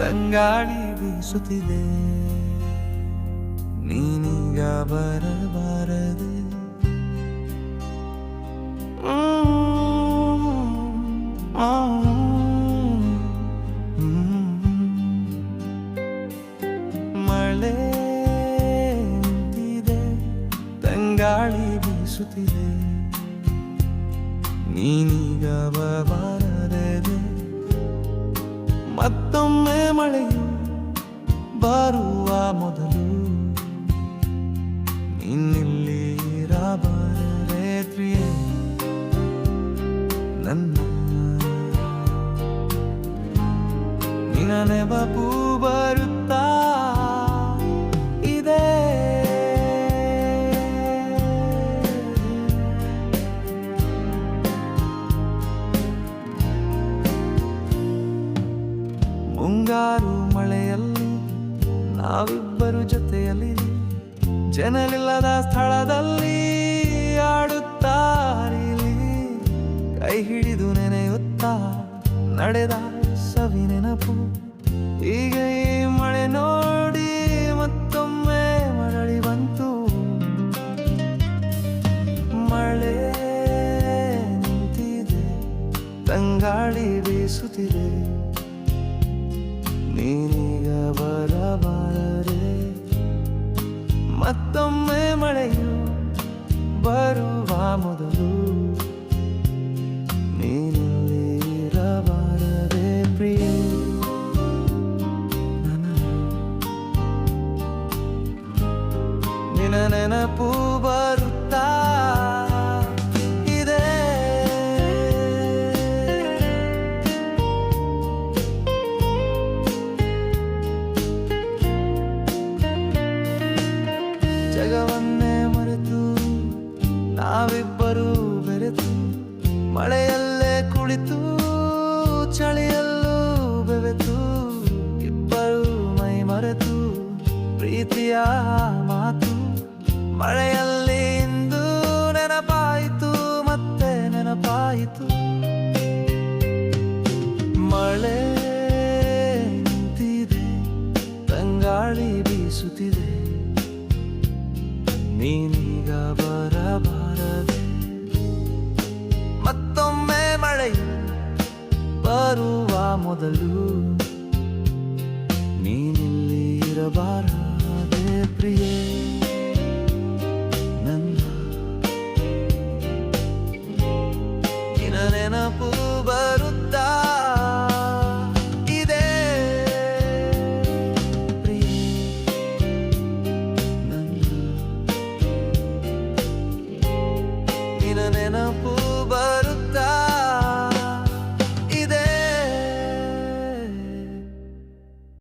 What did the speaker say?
ತಂಗಾಳಿ ಬೀಸುತ್ತಿದೆ. ನೀನೀಗ ಬರಬಾರದೆ. ಮಳೆ ಇದೆ ತಂಗಾಳಿ ಬೀಸುತ್ತಿದೆ. ನೀನೀಗ ಬರಬಾರದೆ. ಮತ್ತೊಮ್ಮೆ ಮಳೆಯು ಬರುವ ಮೊದಲು ಇನ್ನಿಲ್ಲಿ ಇರಬಾರದೆ ಪ್ರಿಯೆ ನನ್ನ ನಿನ್ನ ನೆನಪು ಮುಂಗಾರು ಮಳೆಯಲ್ಲಿ ನಾವಿಬ್ಬರು ಜೊತೆಯಲ್ಲಿ ಜನರಿಲ್ಲದ ಸ್ಥಳದಲ್ಲಿ ಆಡುತ್ತಾರಿಲಿ ಕೈ ಹಿಡಿದು ನೆನೆಯುತ್ತಾ ನಡೆದ ಸವಿ ನೆನಪು. ಈಗ ಈ ಮಳೆ ನೋಡಿ ಮತ್ತೊಮ್ಮೆ ಮರಳಿ ಬಂತು. ಮಳೆ ನಿಂತಿದೆ, ತಂಗಾಳಿ ಬೀಸುತ್ತಿದೆ. ಬರುವ ಮೊದಲು ನೀನಲ್ಲಿ ಇರಬಾರದೆ ಪ್ರಿಯ. ನಿನ ನೆನಪು ಬರುತ್ತಾ? ಇದೆ. ಮರೆತು ನಾವಿಬ್ಬರು ಬೆರೆತು ಮಳೆಯಲ್ಲೇ ಕುಳಿತು ಚಳಿಯಲ್ಲೂ ಬೆವೆತು ಇಬ್ಬರು ಮೈ ಮರೆತು ಪ್ರೀತಿಯ ಮಾತು ಮಳೆಯಲ್ಲಿ ಬರುವ ಮೊದಲು ನೀನಿಲ್ಲಿ ಇರಬಾರದೆ ಪ್ರಿಯೇ.